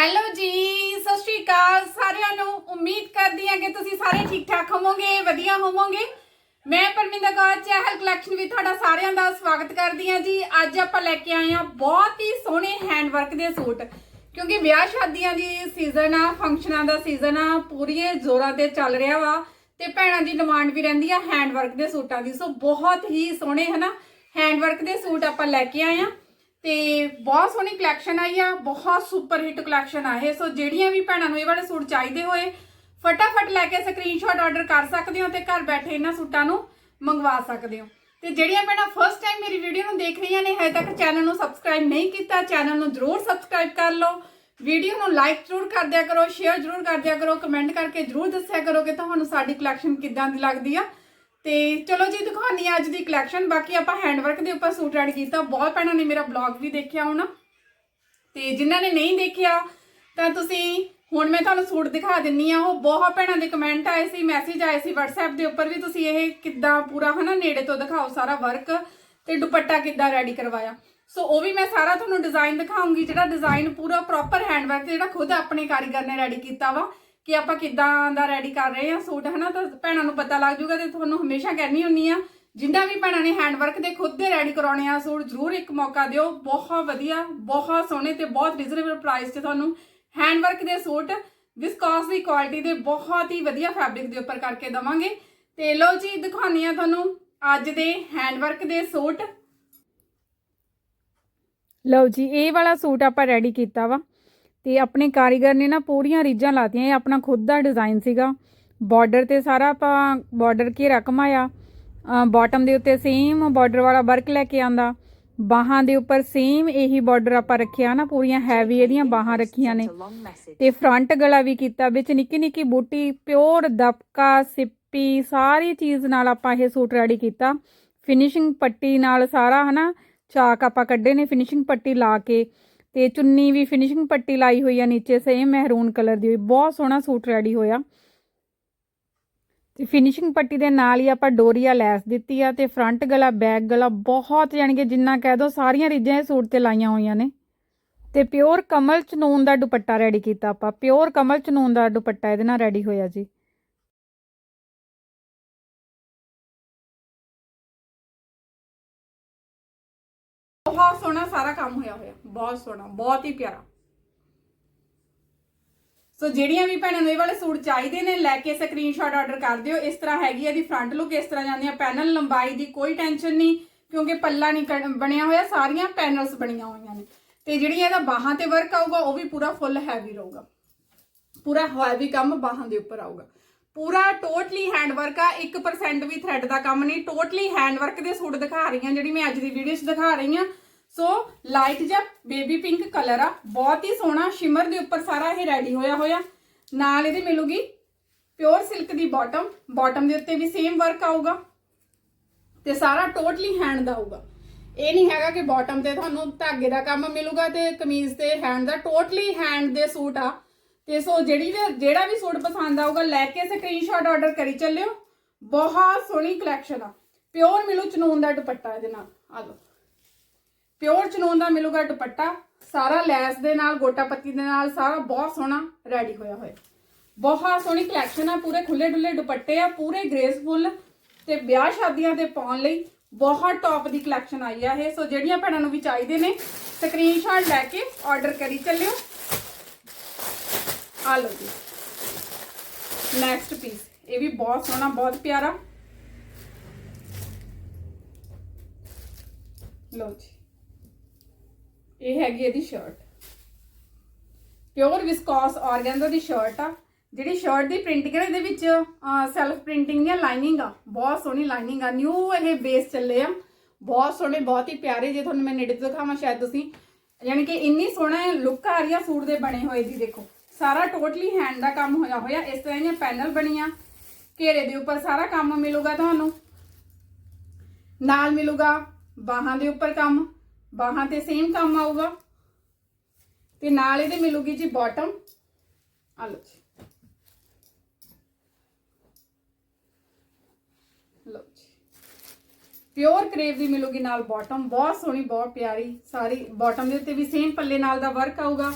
Hello ਜੀ, ਸਤਿ ਸ਼੍ਰੀ ਅਕਾਲ ਸਾਰਿਆਂ ਨੂੰ। ਉਮੀਦ ਕਰਦੀ ਹਾਂ ਕਿ ਤੁਸੀਂ ਸਾਰੇ ਠੀਕ ਠਾਕ ਹੋਵੋਗੇ, ਵਧੀਆ ਹੋਵੋਗੇ। ਮੈਂ ਪਰਮਿੰਦਰ ਕੌਰ, ਚਹਿਲ ਕਲੈਕਸ਼ਨ ਵਿੱਚ ਤੁਹਾਡਾ ਸਾਰਿਆਂ ਦਾ ਸਵਾਗਤ ਕਰਦੀ ਹਾਂ ਜੀ। ਅੱਜ ਆਪਾਂ ਲੈ ਕੇ ਆਏ ਹਾਂ ਬਹੁਤ ਹੀ ਸੋਹਣੇ ਹੈਂਡਵਰਕ ਦੇ ਸੂਟ। ਕਿਉਂਕਿ ਵਿਆਹ ਸ਼ਾਦੀਆਂ ਦੀ ਸੀਜ਼ਨ ਆ ਫੰਕਸ਼ਨਾਂ ਦਾ ਸੀਜ਼ਨ ਆ, ਪੂਰੀਏ ਜ਼ੋਰਾਂ ਤੇ ਚੱਲ ਰਿਹਾ ਵਾ। ਤੇ ਭੈਣਾਂ ਦੀ ਡਿਮਾਂਡ ਵੀ ਰਹਿੰਦੀ ਆ ਹੈਂਡਵਰਕ ਦੇ ਸੂਟਾਂ ਦੀ। ਸੋ ਬਹੁਤ ਹੀ ਸੋਹਣੇ, ਹਨਾ ਹੈਂਡ ਵਰਕ ਦੇ ਸੂਟ ਆਪਾਂ ਲੈ ਕੇ ਆਏ ਆ ਤੇ ਬਹੁਤ ਸੋਹਣੀ ਕਲੈਕਸ਼ਨ ਆਈ ਆ, ਬਹੁਤ ਸੁਪਰ ਹਿੱਟ ਕਲੈਕਸ਼ਨ ਆ ਇਹ। ਸੋ ਜਿਹੜੀਆਂ ਵੀ ਭੈਣਾਂ ਨੂੰ ਇਹ ਵਾਲੇ ਸੂਟ ਚਾਹੀਦੇ ਹੋਏ, ਫਟਾਫਟ ਲੈ ਕੇ ਸਕਰੀਨਸ਼ਾਟ ਆਰਡਰ ਕਰ ਸਕਦੇ ਹੋ ਤੇ ਘਰ ਬੈਠੇ ਇਹਨਾਂ ਸੂਟਾਂ ਨੂੰ ਮੰਗਵਾ ਸਕਦੇ ਹੋ। ਤੇ ਜਿਹੜੀਆਂ ਭੈਣਾਂ ਫਸਟ ਟਾਈਮ ਮੇਰੀ ਵੀਡੀਓ ਨੂੰ ਦੇਖ ਰਹੀਆਂ ਨੇ, ਹਜੇ ਤੱਕ ਚੈਨਲ ਨੂੰ ਸਬਸਕ੍ਰਾਈਬ ਨਹੀਂ ਕੀਤਾ ਚੈਨਲ ਨੂੰ ਜਰੂਰ ਸਬਸਕ੍ਰਾਈਬ ਕਰ ਲਓ। ਵੀਡੀਓ ਨੂੰ ਲਾਈਕ ਜਰੂਰ ਕਰ ਦਿਆ ਕਰੋ ਸ਼ੇਅਰ ਜਰੂਰ ਕਰ ਦਿਆ ਕਰੋ ਕਮੈਂਟ ਕਰਕੇ ਜਰੂਰ ਦੱਸਿਆ ਕਰੋ ਕਿ ਤੁਹਾਨੂੰ ਸਾਡੀ ਕਲੈਕਸ਼ਨ ਕਿੱਦਾਂ ਦੀ ਲੱਗਦੀ ਆ। ਤੇ ਚਲੋ ਜੀ ਦਿਖਾਉਣੀ ਆ ਅੱਜ ਦੀ ਕਲੈਕਸ਼ਨ ਬਾਕੀ ਆਪਾਂ ਹੈਂਡਵਰਕ ਦੇ ਉੱਪਰ ਸੂਟ ਰੈਡੀ ਕੀਤਾ। ਬਹੁਤ ਭੈਣਾਂ ਨੇ ਮੇਰਾ ਬਲੌਗ ਵੀ ਦੇਖਿਆ ਹੋਣਾ। ਤੇ ਜਿਨ੍ਹਾਂ ਨੇ ਨਹੀਂ ਦੇਖਿਆ, ਤਾਂ ਤੁਸੀਂ ਹੁਣ ਮੈਂ ਤੁਹਾਨੂੰ ਸੂਟ ਦਿਖਾ ਦਿੰਨੀ ਆ ਉਹ ਬਹੁਤ ਭੈਣਾਂ ਦੇ ਕਮੈਂਟ ਆਏ ਸੀ ਮੈਸੇਜ ਆਏ ਸੀ WhatsApp ਦੇ ਉੱਪਰ ਵੀ ਤੁਸੀਂ ਇਹ ਕਿੱਦਾਂ ਪੂਰਾ ਹਨਾ, ਨੇੜੇ ਤੋਂ ਦਿਖਾਓ ਸਾਰਾ ਵਰਕ ਤੇ ਦੁਪੱਟਾ ਕਿੱਦਾਂ ਰੈਡੀ ਕਰਵਾਇਆ। ਸੋ ਉਹ ਵੀ ਮੈਂ ਸਾਰਾ ਤੁਹਾਨੂੰ ਡਿਜ਼ਾਈਨ ਦਿਖਾਉਂਗੀ, ਜਿਹੜਾ ਡਿਜ਼ਾਈਨ ਪੂਰਾ ਪ੍ਰੋਪਰ ਹੈਂਡਵਰਕ ਜਿਹੜਾ ਖੁਦ ਆਪਣੇ ਕਾਰੀਗਰ ਨੇ ਰੈਡੀ ਕੀਤਾ ਵਾ। ਕਿ ਆਪਾਂ ਕਿੱਦਾਂ ਦਾ ਰੈਡੀ ਕਰ ਰਹੇ ਆ ਸੂਟ, ਹਨਾ? ਤਾਂ ਭੈਣਾਂ ਨੂੰ ਪਤਾ ਲੱਗ ਜਾਊਗਾ ਤੇ ਤੁਹਾਨੂੰ ਹਮੇਸ਼ਾ ਕਹਿਣੀ ਹੁੰਨੀ ਆ ਜਿੰਨਾ ਵੀ ਭੈਣਾਂ ਨੇ ਹੈਂਡਵਰਕ ਦੇ ਖੁਦ ਦੇ ਰੈਡੀ ਕਰਾਉਣੇ ਆ ਸੂਟ, ਜ਼ਰੂਰ ਇੱਕ ਮੌਕਾ ਦਿਓ। ਬਹੁਤ ਵਧੀਆ, ਬਹੁਤ ਸੋਹਣੇ ਤੇ ਬਹੁਤ ਰੀਜ਼ਨੇਬਲ ਪ੍ਰਾਈਸ ਤੇ ਤੁਹਾਨੂੰ ਹੈਂਡਵਰਕ ਦੇ ਸੂਟ ਵਿਸਕੋਸ ਦੀ ਕੁਆਲਿਟੀ ਦੇ ਬਹੁਤ ਹੀ ਵਧੀਆ ਫੈਬਰਿਕ ਦੇ ਉੱਪਰ ਕਰਕੇ ਦਵਾਂਗੇ। ਤੇ ਲਓ ਜੀ ਦਿਖਾਉਣੀ ਆ ਤੁਹਾਨੂੰ ਅੱਜ ਦੇ ਹੈਂਡਵਰਕ ਦੇ ਸੂਟ। ਲਓ ਜੀ, ਇਹ ਵਾਲਾ ਸੂਟ ਆਪਾਂ ਰੈਡੀ ਕੀਤਾ ਵਾ। ਤੇ ਆਪਣੇ ਕਾਰੀਗਰ ਨੇ ਨਾ ਪੂਰੀਆਂ ਰੀਜਾਂ ਲਾਤੀਆਂ। ਇਹ ਆਪਣਾ ਖੁਦ ਦਾ ਡਿਜ਼ਾਈਨ ਸੀਗਾ। ਬਾਰਡਰ ਤੇ ਸਾਰਾ ਆਪਾਂ ਬਾਰਡਰ ਘੇਰਾ ਘਮਾਇਆ। ਬਾਟਮ ਦੇ ਉੱਤੇ ਸੇਮ ਬਾਰਡਰ ਵਾਲਾ ਵਰਕ ਲੈ ਕੇ ਆਂਦਾ। ਬਾਹਾਂ ਦੇ ਉੱਪਰ ਸੇਮ ਇਹੀ ਬਾਰਡਰ ਆਪਾਂ ਰੱਖਿਆ ਨਾ, ਪੂਰੀਆਂ ਹੈਵੀ ਇਹਦੀਆਂ ਬਾਹਾਂ ਰੱਖੀਆਂ ਨੇ। ਤੇ ਫਰੰਟ ਗਲਾ ਵੀ ਕੀਤਾ, ਵਿੱਚ ਨਿੱਕੀ ਨਿੱਕੀ ਬੂਟੀ ਪਿਓਰ ਦਬਕਾ, ਸਿੱਪੀ, ਸਾਰੀ ਚੀਜ਼ ਨਾਲ ਆਪਾਂ ਇਹ ਸੂਟ ਰੈਡੀ ਕੀਤਾ। ਫਿਨਿਸ਼ਿੰਗ ਪੱਟੀ ਨਾਲ ਸਾਰਾ ਹਨਾ, ਚਾਕ ਆਪਾਂ ਕੱਢੇ ਨੇ ਫਿਨਿਸ਼ਿੰਗ ਪੱਟੀ ਲਾ ਕੇ। ਤੇ ਚੁੰਨੀ ਵੀ ਫਿਨਿਸ਼ਿੰਗ ਪੱਟੀ ਲਾਈ ਹੋਈ ਆ ਨੀਚੇ ਸੇਮ ਮਹਿਰੂਨ ਕਲਰ ਦੀ ਹੋਈ। ਬਹੁਤ ਸੋਹਣਾ ਸੂਟ ਰੈਡੀ ਹੋਇਆ। ਤੇ ਫਿਨਿਸ਼ਿੰਗ ਪੱਟੀ ਦੇ ਨਾਲ ਹੀ ਆਪਾਂ ਡੋਰੀਆ ਲੈਸ ਦਿੱਤੀ ਆ ਤੇ ਫਰੰਟ ਗਲਾ ਬੈਕ ਗਲਾ ਬਹੁਤ ਯਾਨੀ ਕਿ ਜਿੰਨਾ ਕਹਿ ਦੋ ਸਾਰੀਆਂ ਰੀਝਾਂ ਇਹ ਸੂਟ ਤੇ ਲਾਈਆਂ ਹੋਈਆਂ ਨੇ। ਤੇ ਪਿਓਰ ਕਮਲ ਚਨੂਨ ਦਾ ਦੁਪੱਟਾ ਰੈਡੀ ਕੀਤਾ ਆਪਾਂ। ਪਿਓਰ ਕਮਲ ਚਨੂਨ ਦਾ ਦੁਪੱਟਾ ਇਹਦੇ ਨਾਲ ਰੈਡੀ ਹੋਇਆ ਜੀ। ਬਹੁਤ ਸੋਹਣਾ, ਬਹੁਤ ਹੀ ਪਿਆਰਾ। ਸੋ ਜਿਹੜੀਆਂ ਵੀ ਭੈਣਾਂ ਨੂੰ ਇਹ ਵਾਲੇ ਸੂਟ ਚਾਹੀਦੇ ਨੇ, ਲੈ ਕੇ ਸਕਰੀਨਸ਼ਾਟ ਆਰਡਰ ਕਰ ਦਿਓ। ਇਸ ਤਰ੍ਹਾਂ ਹੈਗੀ ਇਹਦੀ ਫਰੰਟ ਲੁੱਕ ਇਸ ਤਰ੍ਹਾਂ ਜਾਂਦੀ ਆ। ਪੈਨਲ ਲੰਬਾਈ ਦੀ ਕੋਈ ਟੈਨਸ਼ਨ ਨਹੀਂ, ਕਿਉਂਕਿ ਪੱਲਾ ਨਹੀਂ ਬਣਿਆ ਹੋਇਆ, ਸਾਰੀਆਂ ਪੈਨਲਸ ਬਣੀਆਂ ਹੋਈਆਂ ਨੇ। ਤੇ ਜਿਹੜੀ ਇਹਦਾ ਬਾਹਾਂ ਤੇ ਵਰਕ ਆਊਗਾ, ਉਹ ਵੀ ਪੂਰਾ ਫੁੱਲ ਹੈਵੀ ਰਹੂਗਾ। ਪੂਰਾ ਹੈਵੀ ਕੰਮ ਬਾਹਾਂ ਦੇ ਉੱਪਰ ਆਊਗਾ। ਪੂਰਾ ਟੋਟਲੀ ਹੈਂਡ ਵਰਕ ਆ 1% ਵੀ ਥ੍ਰੈਡ ਦਾ ਕੰਮ ਨਹੀਂ। ਟੋਟਲੀ ਹੈਂਡ ਵਰਕ ਦੇ ਸੂਟ ਦਿਖਾ ਰਹੀ ਹਾਂ, ਜਿਹੜੀ ਮੈਂ ਅੱਜ ਦੀ ਵੀਡੀਓ 'ਚ ਦਿਖਾ ਰਹੀ ਹਾਂ। ਸੋ ਲਾਈਟ ਜਿਹਾ ਬੇਬੀ ਪਿੰਕ ਕਲਰ ਆ, ਬਹੁਤ ਹੀ ਸੋਹਣਾ ਸ਼ਿਮਰ ਦੇ ਉੱਪਰ ਸਾਰਾ ਇਹ ਰੈਡੀ ਹੋਇਆ ਹੋਇਆ। ਨਾਲ ਇਹਦੇ ਮਿਲੂਗੀ ਪਿਓਰ ਸਿਲਕ ਦੀ ਬਾਟਮ ਬਾਟਮ ਦੇ ਉੱਤੇ ਵੀ ਸੇਮ ਵਰਕ ਆਊਗਾ। ਤੇ ਸਾਰਾ ਟੋਟਲੀ ਹੈਂਡ ਦਾ ਆਊਗਾ। ਇਹ ਨਹੀਂ ਹੈਗਾ ਕਿ ਬਾਟਮ ਤੇ ਤੁਹਾਨੂੰ ਧਾਗੇ ਦਾ ਕੰਮ ਮਿਲੂਗਾ ਤੇ ਕਮੀਜ਼ ਤੇ ਹੈਂਡ ਦਾ ਟੋਟਲੀ ਹੈਂਡ ਦੇ ਸੂਟ ਆ। ਤੇ ਸੋ ਜਿਹੜੀ ਵੀ, ਜਿਹੜਾ ਵੀ ਸੂਟ ਪਸੰਦ ਆਊਗਾ, ਲੈ ਕੇ ਸਕਰੀਨਸ਼ਾਟ ਆਰਡਰ ਕਰੀ ਚੱਲਿਓ। ਬਹੁਤ ਸੋਹਣੀ ਕਲੈਕਸ਼ਨ ਆ। ਪਿਓਰ ਮਿਲੂ ਚਨੂਨ ਦਾ ਦੁਪੱਟਾ ਇਹਦੇ ਨਾਲ। ਆ ਲਓ। ਪਿਓਰ ਚਨੂਨ ਦਾ ਮਿਲੂਗਾ ਦੁਪੱਟਾ, ਸਾਰਾ ਲੈਸ ਦੇ ਨਾਲ, ਗੋਟਾ ਪੱਤੀ ਦੇ ਨਾਲ, ਸਾਰਾ ਬਹੁਤ ਸੋਹਣਾ ਰੈਡੀ ਹੋਇਆ ਹੋਇਆ। ਬਹੁਤ ਸੋਹਣੀ ਕਲੈਕਸ਼ਨ ਆ, ਪੂਰੇ ਖੁੱਲੇ ਡੁੱਲੇ ਦੁਪੱਟੇ ਆ, ਪੂਰੇ ਗ੍ਰੇਸਫੁੱਲ ਤੇ ਵਿਆਹ ਸ਼ਾਦੀਆਂ ਤੇ ਪਾਉਣ ਲਈ ਬਹੁਤ ਟੌਪ ਦੀ ਕਲੈਕਸ਼ਨ ਆਈ ਆ ਇਹ। ਸੋ ਜਿਹੜੀਆਂ ਭੈਣਾਂ ਨੂੰ ਵੀ ਚਾਹੀਦੇ ਨੇ ਸਕਰੀਨਸ਼ਾਟ ਲੈ ਕੇ ਆਰਡਰ ਕਰੀ ਚੱਲਿਓ। ਆ ਲਓ ਜੀ। ਨੈਕਸਟ ਪੀਸ ਇਹ ਵੀ ਬਹੁਤ ਸੋਹਣਾ, ਬਹੁਤ ਪਿਆਰਾ। ਲਓ ਜੀ। ਇਹ ਹੈਗੀ ਇਹਦੀ ਸ਼ਰਟ ਪਿਓਰ ਵਿਸਕੋਸ ਆਰਗੈਂਜ਼ਾ ਦੀ ਸ਼ਰਟ ਆ। ਜਿਹੜੀ ਸ਼ਰਟ ਦੀ ਪ੍ਰਿੰਟਿੰਗ ਹੈ ਇਹਦੇ ਵਿੱਚ ਸੈਲਫ ਪ੍ਰਿੰਟਿੰਗ ਦੀਆਂ ਲਾਈਨਿੰਗ ਆ। ਬਹੁਤ ਸੋਹਣੀ ਲਾਈਨਿੰਗ ਆ। ਨਿਊ ਇਹ ਬੇਸ ਚੱਲੇ ਆ। ਬਹੁਤ ਸੋਹਣੇ, ਬਹੁਤ ਹੀ ਪਿਆਰੇ ਜੇ ਤੁਹਾਨੂੰ ਮੈਂ ਨੇੜੇ ਤੋਂ ਦਿਖਾਵਾਂ ਸ਼ਾਇਦ ਤੁਸੀਂ। ਯਾਨੀ ਕਿ ਇੰਨੀ ਸੋਹਣਾ ਲੁੱਕ ਆ ਰਹੀ ਆ ਸੂਟ ਦੇ ਬਣੇ ਹੋਏ ਦੀ, ਦੇਖੋ। ਸਾਰਾ ਟੋਟਲੀ ਹੈਂਡ ਦਾ ਕੰਮ ਹੋਇਆ ਹੋਇਆ। ਇਸ ਤਰ੍ਹਾਂ ਦੀਆਂ ਪੈਨਲ ਬਣੀਆਂ। ਘੇਰੇ ਦੇ ਉੱਪਰ ਸਾਰਾ ਕੰਮ ਮਿਲੂਗਾ ਤੁਹਾਨੂੰ। ਨਾਲ ਮਿਲੂਗਾ ਬਾਹਾਂ ਦੇ ਉੱਪਰ ਕੰਮ। ਬਾਹਾਂ ਤੇ ਸੇਮ ਕੰਮ ਆਊਗਾ। ਤੇ ਨਾਲ ਇਹਦੇ ਮਿਲੂਗੀ ਜੀ ਬਾਟਮ ਆ ਲਓ ਜੀ। ਲਓ ਜੀ। ਪਿਓਰ ਕਰੇਵ ਦੀ ਮਿਲੂਗੀ ਨਾਲ ਬਾਟਮ ਬਹੁਤ ਸੋਹਣੀ, ਬਹੁਤ ਪਿਆਰੀ ਸਾਰੀ ਬਾਟਮ ਦੇ ਉੱਤੇ ਵੀ ਸੇਮ ਪੱਲੇ ਨਾਲ ਦਾ ਵਰਕ ਆਊਗਾ।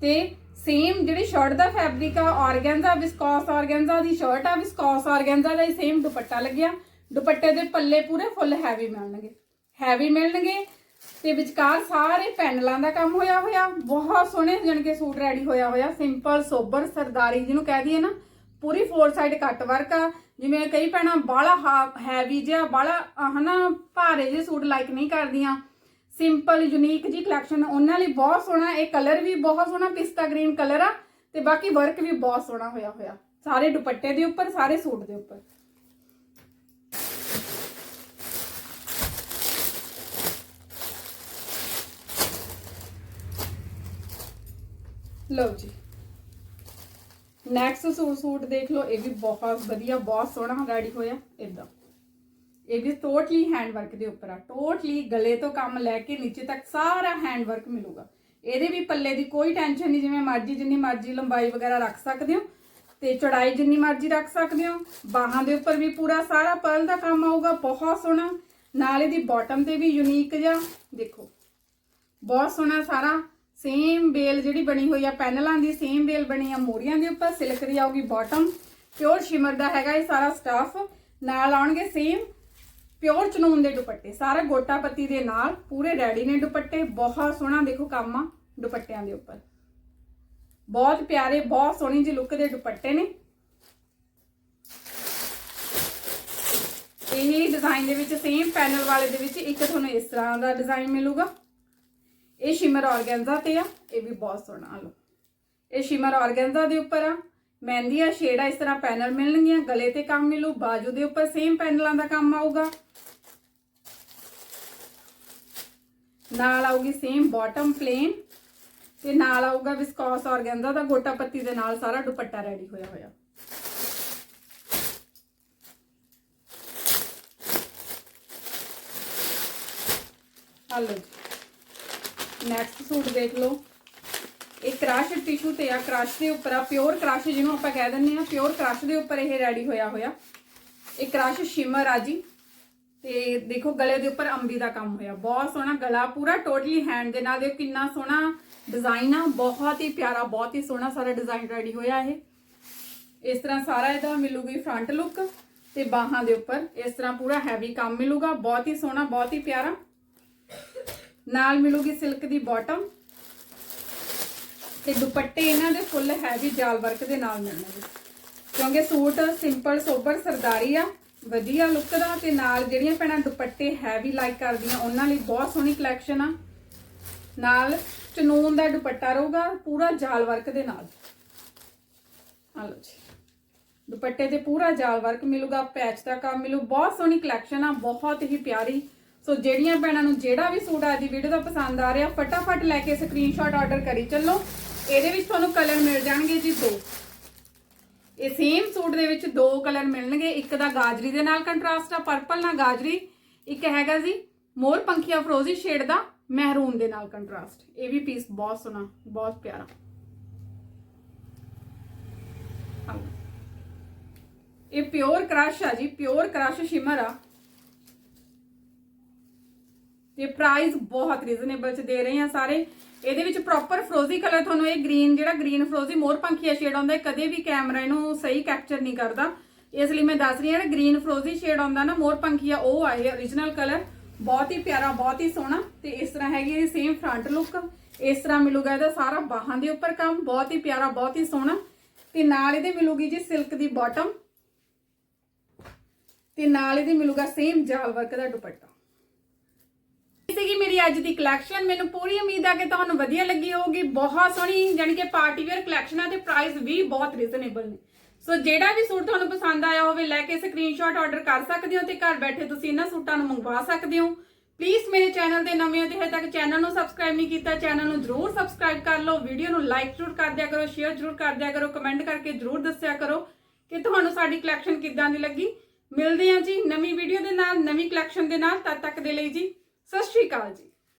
ਤੇ ਸੇਮ ਜਿਹੜੀ ਸ਼ਰਟ ਦਾ ਫੈਬਰਿਕ ਆ ਆਰਗੈਂਜ਼ਾ ਵਿਸਕੋਸ ਆਰਗੈਂਜ਼ਾ ਦੀ ਸ਼ਰਟ ਆ ਵਿਸਕੋਸ ਆਰਗੈਂਜ਼ਾ ਦਾ ਹੀ ਸੇਮ ਦੁਪੱਟਾ ਲੱਗਿਆ। ਦੁਪੱਟੇ ਦੇ ਪੱਲੇ ਪੂਰੇ ਫੁੱਲ ਹੈਵੀ ਮਿਲਣਗੇ। ਹੈਵੀ ਮਿਲਣਗੇ ਤੇ ਵਿਚਕਾਰ ਸਾਰੇ ਪੈਨਲਾਂ ਦਾ ਕੰਮ ਹੋਇਆ ਹੋਇਆ, ਬਹੁਤ ਸੋਹਣੇ ਜਾਣੀ ਸੂਟ ਰੈਡੀ ਹੋਇਆ ਹੋਇਆ ਸਿੰਪਲ ਸੋਬਰ, ਸਰਦਾਰੀ ਜਿਹਨੂੰ ਕਹਿ ਦਈਏ ਨਾ, ਪੂਰੀ ਫੋਰ ਸਾਈਡ ਕੱਟ ਵਰਕ ਆ, ਜਿਵੇਂ ਕਈ ਭੈਣਾਂ ਬਾਲਾ ਹੈਵੀ ਜਿਹਾ ਬਾਲਾ ਹਨਾ, ਭਾਰੇ ਜਿਹੇ ਸੂਟ ਲਾਈਕ ਨਹੀਂ ਕਰਦੀਆਂ। ਸਿੰਪਲ ਯੂਨੀਕ ਜੀ ਕਲੈਕਸ਼ਨ ਉਹਨਾਂ ਲਈ ਬਹੁਤ ਸੋਹਣਾ, ਇਹ ਕਲਰ ਵੀ ਬਹੁਤ ਸੋਹਣਾ, ਪਿਸਤਾ ਗ੍ਰੀਨ ਕਲਰ ਆ, ਤੇ ਬਾਕੀ ਵਰਕ ਵੀ ਬਹੁਤ ਸੋਹਣਾ ਹੋਇਆ ਹੋਇਆ। ਸਾਰੇ ਦੁਪੱਟੇ ਦੇ ਉੱਪਰ, ਸਾਰੇ ਸੂਟ ਦੇ ਉੱਪਰ। ਲਓ ਜੀ। ਨੈਕਸਟ ਸੂਟ ਸੂਟ ਦੇਖ ਲਓ, ਇਹ ਵੀ ਬਹੁਤ ਵਧੀਆ, ਬਹੁਤ ਸੋਹਣਾ ਰੈਡੀ ਹੋਇਆ ਇਦਾਂ। ਇਹ ਵੀ ਟੋਟਲੀ ਹੈਂਡ ਵਰਕ ਦੇ ਉੱਪਰ ਆ। ਟੋਟਲੀ ਗਲੇ ਤੋਂ ਕੰਮ ਲੈ ਕੇ ਨੀਚੇ ਤੱਕ ਸਾਰਾ ਹੈਂਡ ਵਰਕ ਮਿਲੂਗਾ। ਇਹਦੇ ਵੀ ਪੱਲੇ ਦੀ ਕੋਈ ਟੈਨਸ਼ਨ ਨਹੀਂ, ਜਿਵੇਂ ਮਰਜ਼ੀ, ਜਿੰਨੀ ਮਰਜ਼ੀ ਲੰਬਾਈ ਵਗੈਰਾ ਰੱਖ ਸਕਦੇ ਹੋ ਤੇ ਚੌੜਾਈ ਜਿੰਨੀ ਮਰਜ਼ੀ ਰੱਖ ਸਕਦੇ ਹੋ। ਬਾਹਾਂ ਦੇ ਉੱਪਰ ਵੀ ਪੂਰਾ ਸਾਰਾ ਪਰਲ ਦਾ ਕੰਮ ਆਊਗਾ, ਬਹੁਤ ਸੋਹਣਾ। ਨਾਲ ਇਹਦੀ ਬਾਟਮ ਤੇ ਵੀ ਯੂਨੀਕ ਜਿਹਾ, ਦੇਖੋ। ਬਹੁਤ ਸੋਹਣਾ ਸਾਰਾ ਸੇਮ ਬੇਲ ਜਿਹੜੀ ਬਣੀ ਹੋਈ ਆ ਪੈਨਲਾਂ ਦੀ ਸੇਮ ਬੇਲ ਬਣੀ ਆ ਮੋਰੀਆਂ ਦੇ ਉੱਪਰ ਸਿਲਕ ਦੀ ਆਊਗੀ ਬਾਟਮ ਪਿਓਰ ਸ਼ਿਮਰ ਦਾ ਹੈਗਾ ਇਹ ਸਾਰਾ ਸਟਾਫ ਨਾਲ ਆਉਣਗੇ ਸੇਮ ਪਿਓਰ ਚਨੂਨ ਦੇ ਦੁਪੱਟੇ, ਸਾਰਾ ਗੋਟਾ ਪੱਤੀ ਦੇ ਨਾਲ, ਪੂਰੇ ਰੈਡੀ ਨੇ ਦੁਪੱਟੇ, ਬਹੁਤ ਸੋਹਣਾ ਦੇਖੋ ਕੰਮ ਆ ਦੁਪੱਟਿਆਂ ਦੇ ਉੱਪਰ। ਬਹੁਤ ਪਿਆਰੇ, ਬਹੁਤ ਸੋਹਣੀ ਜੀ ਲੁੱਕ ਦੇ ਦੁਪੱਟੇ ਨੇ। ਇਹ ਡਿਜ਼ਾਈਨ ਦੇ ਵਿੱਚ ਸੇਮ ਪੈਨਲ ਵਾਲੇ ਦੇ ਵਿੱਚ ਇੱਕ ਤੁਹਾਨੂੰ ਇਸ ਤਰ੍ਹਾਂ ਦਾ ਡਿਜ਼ਾਈਨ ਮਿਲੂਗਾ। ਇਹ ਸ਼ਿਮਰ ਆਰਗੈਂਜ਼ਾ ਤੇ ਆ, ਇਹ ਵੀ ਬਹੁਤ ਸੋਹਣਾ, ਆ ਲੋ ਇਹ ਸ਼ਿਮਰ ਆਰਗੈਂਜ਼ਾ ਦੇ ਉੱਪਰ ਆ। ਮਹਿੰਦੀ ਆ, ਸ਼ੇਡ ਆ, ਇਸ ਤਰ੍ਹਾਂ ਪੈਨਲ ਮਿਲਣਗੀਆਂ, ਗਲੇ ਤੇ ਕੰਮ ਮਿਲੂ, ਬਾਜੂ ਦੇ ਉੱਪਰ ਸੇਮ ਪੈਨਲਾਂ ਦਾ ਕੰਮ ਆਊਗਾ। ਨਾਲ ਆਊਗੀ ਸੇਮ ਬਾਟਮ ਪਲੇਨ ਤੇ ਨਾਲ ਆਊਗਾ ਵਿਸਕੋਸ ਆਰਗੈਂਜ਼ਾ ਦਾ ਗੋਟਾ ਪੱਤੀ ਦੇ ਨਾਲ ਸਾਰਾ ਦੁਪੱਟਾ ਰੈਡੀ ਹੋਇਆ ਹੋਇਆ। ਹਲੋ ਨੈਕਸਟ ਸੂਟ ਦੇਖ ਲਓ। ਇਹ ਕ੍ਰਸ਼ ਟਿਸ਼ੂ ਤੇ ਆ ਕ੍ਰਸ਼ ਦੇ ਉੱਪਰ ਆ ਪਿਓਰ ਕ੍ਰਸ਼ ਜਿਹਨੂੰ ਆਪਾਂ ਕਹਿ ਦਿੰਦੇ ਆ ਪਿਓਰ ਕ੍ਰਸ਼ ਦੇ ਉੱਪਰ ਇਹ ਰੈਡੀ ਹੋਇਆ ਹੋਇਆ। ਇਹ ਕ੍ਰਸ਼ ਸ਼ਿਮਰ ਆ ਜੀ। ਤੇ ਦੇਖੋ ਗਲੇ ਦੇ ਉੱਪਰ ਅੰਬੀ ਦਾ ਕੰਮ ਹੋਇਆ। ਬਹੁਤ ਸੋਹਣਾ ਗਲਾ, ਪੂਰਾ ਟੋਟਲੀ ਹੈਂਡ ਦੇ ਨਾਲ ਦੇਖੋ ਕਿੰਨਾ ਸੋਹਣਾ ਡਿਜ਼ਾਈਨ ਆ। ਬਹੁਤ ਹੀ ਪਿਆਰਾ, ਬਹੁਤ ਹੀ ਸੋਹਣਾ ਸਾਰਾ ਡਿਜ਼ਾਈਨ ਰੈਡੀ ਹੋਇਆ ਇਹ। ਇਸ ਤਰ੍ਹਾਂ ਸਾਰਾ ਇਹਦਾ ਮਿਲੂਗੀ ਫਰੰਟ ਲੁੱਕ ਤੇ ਬਾਹਾਂ ਦੇ ਉੱਪਰ। ਇਸ ਤਰ੍ਹਾਂ ਪੂਰਾ ਹੈਵੀ ਕੰਮ ਮਿਲੂਗਾ। ਬਹੁਤ ਹੀ ਸੋਹਣਾ, ਬਹੁਤ ਹੀ ਪਿਆਰਾ। ਨਾਲ ਮਿਲੂਗੀ ਸਿਲਕ ਦੀ ਬਾਟਮ ਤੇ ਦੁਪੱਟੇ ਇਹਨਾਂ ਦੇ ਫੁੱਲ ਹੈਵੀ ਜਾਲ ਵਰਕ ਦੇ ਨਾਲ ਮਿਲਣਗੇ। ਕਿਉਂਕਿ ਸੂਟ ਸਿੰਪਲ ਸੋਬਰ ਸਰਦਾਰੀ ਆ, ਵਧੀਆ ਲੁੱਕ ਦਾ ਤੇ ਨਾਲ ਜਿਹੜੀਆਂ ਭੈਣਾਂ ਦੁਪੱਟੇ ਹੈਵੀ ਲਾਈਕ ਕਰਦੀਆਂ, ਉਹਨਾਂ ਲਈ ਬਹੁਤ ਸੋਹਣੀ ਕਲੈਕਸ਼ਨ ਆ। ਨਾਲ ਚਨੂਨ ਦਾ ਦੁਪੱਟਾ ਰਹੂਗਾ, ਪੂਰਾ ਜਾਲ ਵਰਕ ਦੇ ਨਾਲ। ਆ ਲਓ ਜੀ। ਦੁਪੱਟੇ ਤੇ ਪੂਰਾ ਜਾਲ ਵਰਕ ਮਿਲੂਗਾ ਪੈਚ ਦਾ ਕੰਮ ਮਿਲੂ, ਬਹੁਤ ਸੋਹਣੀ ਕਲੈਕਸ਼ਨ ਆ, ਬਹੁਤ ਹੀ ਪਿਆਰੀ ਸੋ ਜਿਹੜੀਆਂ ਭੈਣਾਂ ਨੂੰ ਜਿਹੜਾ ਵੀ ਸੂਟ ਅੱਜ ਦੀ ਵੀਡੀਓ ਦਾ ਪਸੰਦ ਆ ਰਿਹਾ, ਫਟਾਫਟ ਲੈ ਕੇ ਸਕਰੀਨਸ਼ਾਟ ਆਰਡਰ ਕਰੀ। ਚੱਲੋ, ਇਹਦੇ ਵਿੱਚ ਤੁਹਾਨੂੰ ਕਲਰ ਮਿਲ ਜਾਣਗੇ ਜੀ ਦੋ। ਇਹ ਸੇਮ ਸੂਟ ਦੇ ਵਿੱਚ ਦੋ ਕਲਰ ਮਿਲਣਗੇ, ਇੱਕ ਦਾ ਗਾਜਰੀ ਦੇ ਨਾਲ ਕੰਟਰਾਸਟ ਆ ਪਰਪਲ ਨਾਲ ਗਾਜਰੀ, ਇੱਕ ਹੈਗਾ ਜੀ ਮੋਰ ਪੰਖੀਆ ਫਰੋਜ਼ੀ ਸ਼ੇਡ ਦਾ ਮਹਿਰੂਨ ਦੇ ਨਾਲ ਕੰਟਰਾਸਟ ਇਹ ਵੀ ਪੀਸ ਬਹੁਤ ਸੋਹਣਾ, ਬਹੁਤ ਪਿਆਰਾ। ਇਹ ਪਿਓਰ ਕ੍ਰਸ਼ ਆ ਜੀ ਪਿਓਰ ਕ੍ਰਸ਼ ਸ਼ਿਮਰ ਆ। ਤੇ ਪ੍ਰਾਈਸ ਬਹੁਤ ਰੀਜ਼ਨੇਬਲ ਚ ਦੇ ਰਹੇ ਆ ਸਾਰੇ। ਇਹਦੇ ਵਿੱਚ ਪ੍ਰੋਪਰ ਫਰੋਜ਼ੀ ਕਲਰ ਤੁਹਾਨੂੰ ਇਹ ਗ੍ਰੀਨ ਜਿਹੜਾ ਗ੍ਰੀਨ ਫਰੋਜ਼ੀ ਮੋਰ ਪੰਖੀਆ ਸ਼ੇਡ ਆਉਂਦਾ ਕਦੇ ਵੀ ਕੈਮਰਾ ਇਹਨੂੰ ਸਹੀ ਕੈਪਚਰ ਨਹੀਂ ਕਰਦਾ। ਇਸ ਲਈ ਮੈਂ ਦੱਸ ਰਹੀ ਹਾਂ, ਜਿਹੜਾ ਗ੍ਰੀਨ ਫਰੋਜ਼ੀ ਸ਼ੇਡ ਆਉਂਦਾ ਨਾ, ਮੋਰ ਪੰਖੀਆ, ਉਹ ਆਏ origignal ਕਲਰ ਬਹੁਤ ਹੀ ਪਿਆਰਾ, ਬਹੁਤ ਹੀ ਸੋਹਣਾ ਤੇ ਇਸ ਤਰ੍ਹਾਂ ਹੈਗੀ ਇਹਦੀ ਸੇਮ ਫਰੰਟ ਲੁੱਕ ਇਸ ਤਰ੍ਹਾਂ ਮਿਲੂਗਾ ਇਹਦਾ ਸਾਰਾ ਬਾਹਾਂ ਦੇ ਉੱਪਰ ਕੰਮ। ਬਹੁਤ ਹੀ ਪਿਆਰਾ, ਬਹੁਤ ਹੀ ਸੋਹਣਾ। ਤੇ ਨਾਲ ਇਹਦੇ ਮਿਲੂਗੀ ਜੀ ਸਿਲਕ ਦੀ ਬਾਟਮ ਤੇ ਨਾਲ ਇਹਦੇ ਮਿਲੂਗਾ ਸੇਮ ਜਾਲ ਵਰਕ ਦਾ ਦੁਪੱਟਾ। ਇਹ ਅੱਜ ਦੀ ਕਲੈਕਸ਼ਨ ਮੈਨੂੰ ਪੂਰੀ ਉਮੀਦ ਆ ਕਿ ਤੁਹਾਨੂੰ ਵਧੀਆ ਲੱਗੀ ਹੋਊਗੀ, ਬਹੁਤ ਸੋਹਣੀ ਯਾਨੀ ਕਿ ਪਾਰਟੀ ਵੇਅਰ ਕਲੈਕਸ਼ਨ ਆ ਤੇ ਪ੍ਰਾਈਸ ਵੀ ਬਹੁਤ ਰੀਜ਼ਨੇਬਲ ਨੇ। ਸੋ ਜਿਹੜਾ ਵੀ ਸੂਟ ਤੁਹਾਨੂੰ ਪਸੰਦ ਆਇਆ ਹੋਵੇ, ਲੈ ਕੇ ਸਕਰੀਨਸ਼ਾਟ ਆਰਡਰ ਕਰ ਸਕਦੇ ਹੋ ਤੇ ਘਰ ਬੈਠੇ ਤੁਸੀਂ ਇਹਨਾਂ ਸੂਟਾਂ ਨੂੰ ਮੰਗਵਾ ਸਕਦੇ ਹੋ। ਪਲੀਜ਼ ਮੇਰੇ ਚੈਨਲ ਦੇ ਨਵੇਂ ਹੋ ਤੇ ਹਜੇ ਤੱਕ ਚੈਨਲ ਨੂੰ ਸਬਸਕ੍ਰਾਈਬ ਨਹੀਂ ਕੀਤਾ ਚੈਨਲ ਨੂੰ ਜਰੂਰ ਸਬਸਕ੍ਰਾਈਬ ਕਰ ਲਓ ਵੀਡੀਓ ਨੂੰ ਲਾਈਕ ਜਰੂਰ ਕਰ ਦਿਆ ਕਰੋ ਸ਼ੇਅਰ ਜਰੂਰ ਕਰ ਦਿਆ ਕਰੋ ਕਮੈਂਟ ਕਰਕੇ ਜਰੂਰ ਦੱਸਿਆ ਕਰੋ ਕਿ ਤੁਹਾਨੂੰ ਸਾਡੀ ਕਲੈਕਸ਼ਨ ਕਿੱਦਾਂ ਦੀ ਲੱਗੀ। ਮਿਲਦੇ ਹਾਂ ਜੀ ਨਵੀਂ ਵੀਡੀਓ ਦੇ ਨਾਲ, ਨਵੀਂ ਕਲੈਕਸ਼ਨ ਦੇ ਨਾਲ, ਤਦ ਤੱਕ ਦੇ ਲਈ ਜੀ। ਸਤਿ ਸ਼੍ਰੀ ਅਕਾਲ ਜੀ।